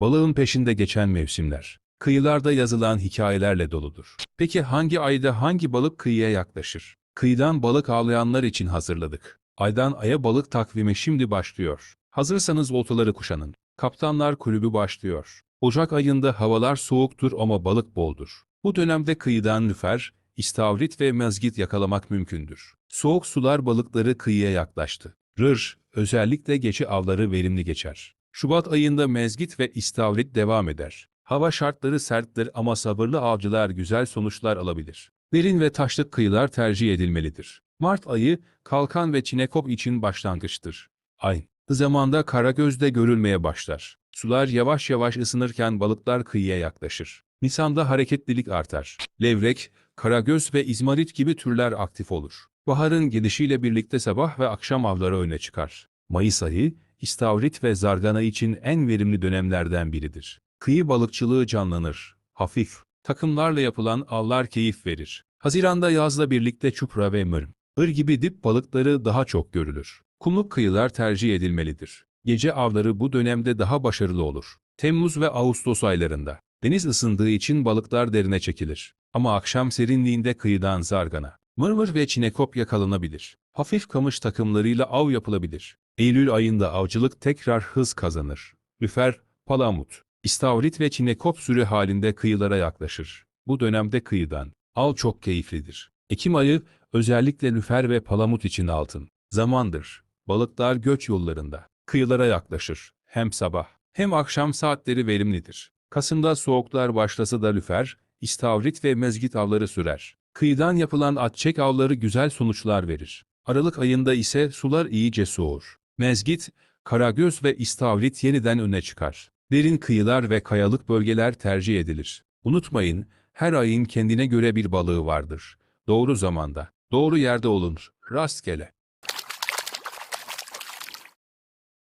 Balığın peşinde geçen mevsimler. Kıyılarda yazılan hikayelerle doludur. Peki hangi ayda hangi balık kıyıya yaklaşır? Kıyıdan balık avlayanlar için hazırladık. Aydan aya balık takvimi şimdi başlıyor. Hazırsanız oltaları kuşanın. Kaptanlar kulübü başlıyor. Ocak ayında havalar soğuktur ama balık boldur. Bu dönemde kıyıdan lüfer, istavrit ve mezgit yakalamak mümkündür. Soğuk sular balıkları kıyıya yaklaştı. Rır, özellikle geçi avları verimli geçer. Şubat ayında mezgit ve istavrit devam eder. Hava şartları serttir ama sabırlı avcılar güzel sonuçlar alabilir. Derin ve taşlık kıyılar tercih edilmelidir. Mart ayı, kalkan ve çinekop için başlangıçtır. Aynı zamanda karagözde görülmeye başlar. Sular yavaş yavaş ısınırken balıklar kıyıya yaklaşır. Nisan'da hareketlilik artar. Levrek, karagöz ve izmarit gibi türler aktif olur. Baharın gelişiyle birlikte sabah ve akşam avları öne çıkar. Mayıs ayı, istavrit ve zargana için en verimli dönemlerden biridir. Kıyı balıkçılığı canlanır. Hafif, takımlarla yapılan avlar keyif verir. Haziranda yazla birlikte çupra ve mırm, ır gibi dip balıkları daha çok görülür. Kumluk kıyılar tercih edilmelidir. Gece avları bu dönemde daha başarılı olur. Temmuz ve Ağustos aylarında. Deniz ısındığı için balıklar derine çekilir. Ama akşam serinliğinde kıyıdan zargana, mırmır ve çinekop yakalanabilir. Hafif kamış takımlarıyla av yapılabilir. Eylül ayında avcılık tekrar hız kazanır. Lüfer, palamut, istavrit ve çinekop sürü halinde kıyılara yaklaşır. Bu dönemde kıyıdan av çok keyiflidir. Ekim ayı özellikle lüfer ve palamut için altın zamandır. Balıklar göç yollarında kıyılara yaklaşır. Hem sabah hem akşam saatleri verimlidir. Kasım'da soğuklar başlasa da lüfer, istavrit ve mezgit avları sürer. Kıyıdan yapılan atçek avları güzel sonuçlar verir. Aralık ayında ise sular iyice soğur. Mezgit, karagöz ve istavrit yeniden öne çıkar. Derin kıyılar ve kayalık bölgeler tercih edilir. Unutmayın, her ayın kendine göre bir balığı vardır. Doğru zamanda, doğru yerde olunur. Rastgele.